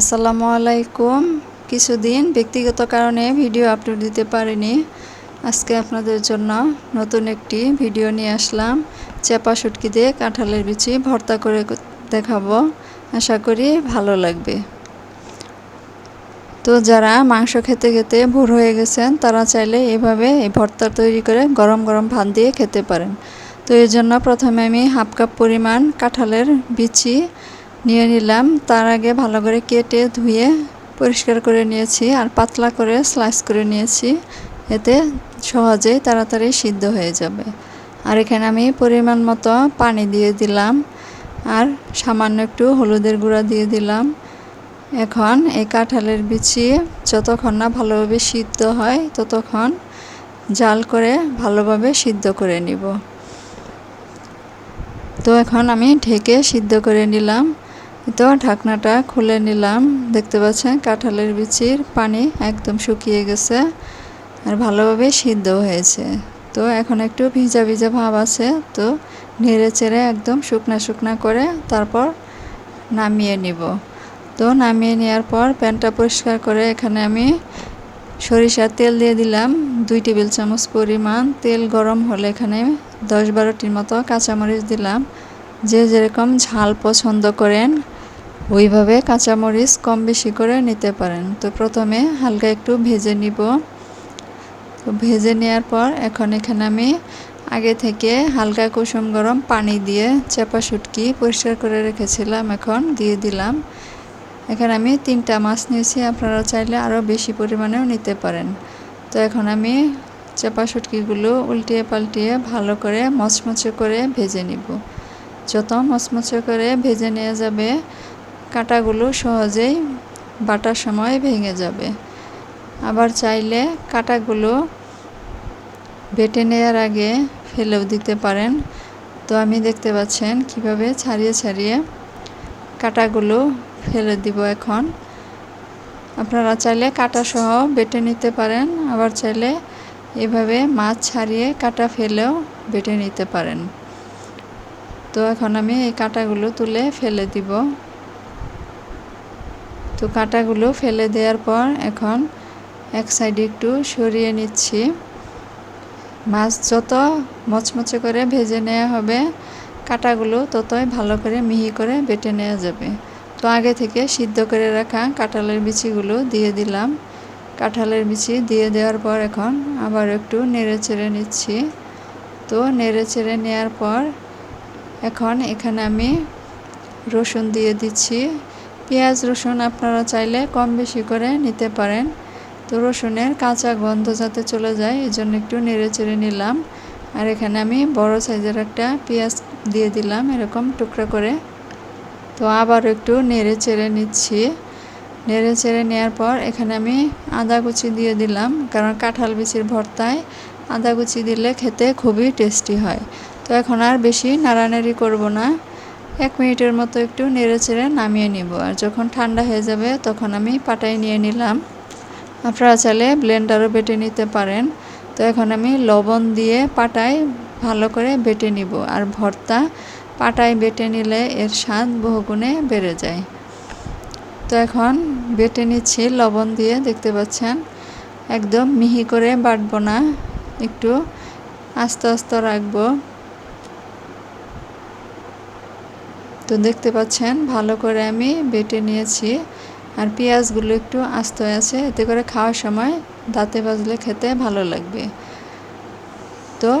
আসসালামু আলাইকুম। কিছুদিন ব্যক্তিগত কারণে ভিডিও আপলোড দিতে পারিনি। আজকে আপনাদের জন্য নতুন একটি ভিডিও নিয়ে আসলাম। চেপা শুটকি দিয়ে কাঁঠালের বিচি ভর্তা করে দেখাবো। আশা করি ভালো লাগবে। তো যারা মাংস খেতে খেতে ভোর হয়ে গেছেন, তারা চাইলে এভাবে এই ভর্তা তৈরি করে গরম গরম ভাত দিয়ে খেতে পারেন। তো এর জন্য প্রথমে আমি হাফ কাপ পরিমাণ কাঁঠালের বিচি নিয়ে নিলাম। তার আগে ভালো করে কেটে ধুয়ে পরিষ্কার করে নিয়েছি আর পাতলা করে স্লাইস করে নিয়েছি। এতে সহজেই তাড়াতাড়ি সিদ্ধ হয়ে যাবে। আর এখানে আমি পরিমাণ মতো পানি দিয়ে দিলাম আর সামান্য একটু হলুদের গুঁড়া দিয়ে দিলাম। এখন এই কাঁঠালের বিচি যতক্ষণ না ভালোভাবে সিদ্ধ হয় ততক্ষণ জাল করে ভালোভাবে সিদ্ধ করে নিব। তো এখন আমি ঢেকে সিদ্ধ করে নিলাম। তো ঢাকনাটা খুলে নিলাম। দেখতে পাচ্ছেন কাঁঠালের বিচির পানি একদম শুকিয়ে গেছে আর ভালোভাবে সিদ্ধ হয়েছে। তো এখন একটু ভিজা ভিজা ভাব আছে, তো নেড়ে চেড়ে একদম শুকনা শুকনা করে তারপর নামিয়ে নিব। তো নামিয়ে নেওয়ার পর প্যানটা পরিষ্কার করে এখানে আমি সরিষার তেল দিয়ে দিলাম। দুই টেবিল চামচ পরিমাণ তেল গরম হলে এখানে দশ বারোটির মতো কাঁচামরিচ দিলাম। যে যেরকম ঝাল পছন্দ করেন ওইভাবে কাঁচামরিচ কম বেশি করে নিতে পারেন। তো প্রথমে হালকা একটু ভেজে নিব। তো ভেজে নেওয়ার পর এখন এখানে আমি আগে থেকে হালকা কুসুম গরম পানি দিয়ে চাপা শুটকি পরিষ্কার করে রেখেছিলাম, এখন দিয়ে দিলাম। এখানে আমি তিনটা মাছ নিয়েছি আপনারা চাইলে আরও বেশি পরিমাণেও নিতে পারেন। তো এখন আমি চাপা শুটকিগুলো উল্টিয়ে পাল্টিয়ে ভালো করে মচমচে করে ভেজে নিব। যত মচমচে করে ভেজে নেওয়া যাবে কাঁটাগুলো সহজেই বাটার সময় ভেঙে যাবে। আবার চাইলে কাঁটাগুলো বেটে নেওয়ার আগে ফেলেও দিতে পারেন। তো আমি দেখতে পাচ্ছেন কীভাবে ছাড়িয়ে ছাড়িয়ে কাঁটাগুলো ফেলে দিব এখন। আপনারা চাইলে কাটা সহ বেটে নিতে পারেন, আবার চাইলে এভাবে মাছ ছাড়িয়ে কাটা ফেলেও বেটে নিতে পারেন। তো এখন আমি এই কাঁটাগুলো তুলে ফেলে দিব। তো কাঁটাগুলো ফেলে দেওয়ার পর এখন এক সাইডে একটু সরিয়ে নিচ্ছি। মাছ যত মচমচে করে ভেজে নেওয়া হবে, কাঁটাগুলো ততই ভালো করে মিহি করে বেটে নেওয়া যাবে। তো আগে থেকে সিদ্ধ করে রাখা কাঁঠালের বিচিগুলো দিয়ে দিলাম। কাঁঠালের বিচি দিয়ে দেওয়ার পর এখন আবার একটু নেড়ে চেড়ে নিচ্ছি। তো নেড়ে চেড়ে নেওয়ার পর এখন এখানে আমি রসুন দিয়ে দিচ্ছি। পেঁয়াজ, রসুন আপনারা চাইলে কম বেশি করে নিতে পারেন। তো রসুনের কাঁচা গন্ধ যাতে চলে যায় এই জন্য একটু নেড়ে চেড়ে নিলাম। আর এখানে আমি বড় সাইজের একটা পেঁয়াজ দিয়ে দিলাম এরকম টুকরা করে। তো আবার একটু নেড়ে চেড়ে নিচ্ছি। নেড়ে চেড়ে নেওয়ার পর এখানে আমি আদা কুচি দিয়ে দিলাম, কারণ কাঁঠাল বিচির ভর্তায় আদা কুচি দিলে খেতে খুবই টেস্টি হয়। তো এখন আর বেশি নাড়ানাড়ি করব না। এক মিনিটের মতো একটু নেড়ে চেড়ে নামিয়ে নিব। আর যখন ঠান্ডা হয়ে যাবে, তখন আমি পাটায় নিয়ে নিলাম। আপনারা চাইলে ব্লেন্ডারও বেটে নিতে পারেন। তো এখন আমি লবণ দিয়ে পাটায় ভালো করে বেটে নিব। আর ভর্তা পাটায় বেটে নিলে এর স্বাদ বহুগুণে বেড়ে যায়। তো এখন বেটে নিচ্ছি লবণ দিয়ে, দেখতে পাচ্ছেন? একদম মিহি করে বাটবো না। একটু আস্তে আস্তে রাখব। তো দেখতে পাচ্ছেন, ভালো করে আমি বেটে নিয়েছি। আর পেঁয়াজগুলো একটু আস্ত আছে, এতে করে খাওয়ার সময় দাঁতে বাজলে খেতে ভালো লাগবে। তো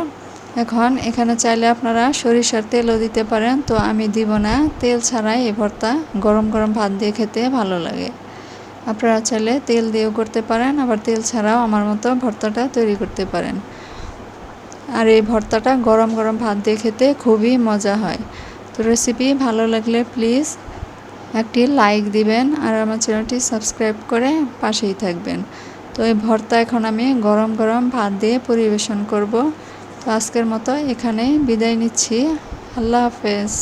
এখন এখানে চাইলে আপনারা সরিষার তেলও দিতে পারেন, তো আমি দিব না। তেল ছাড়াই এই ভর্তা গরম গরম ভাত দিয়ে খেতে ভালো লাগে। আপনারা চাইলে তেল দিয়েও করতে পারেন, আবার তেল ছাড়াও আমার মতো ভর্তাটা তৈরি করতে পারেন। আর এই ভর্তাটা গরম গরম ভাত দিয়ে খেতে খুবই মজা হয়। তো রেসিপি ভালো লাগলে প্লিজ একটি লাইক দিবেন আর আমার চ্যানেলটি সাবস্ক্রাইব করে পাশেই থাকবেন। তো এই ভর্তা এখন আমি গরম গরম ভাত দিয়ে পরিবেশন করব। তো আজকের মতো এখানেই বিদায় নিচ্ছি। আল্লাহ হাফেজ।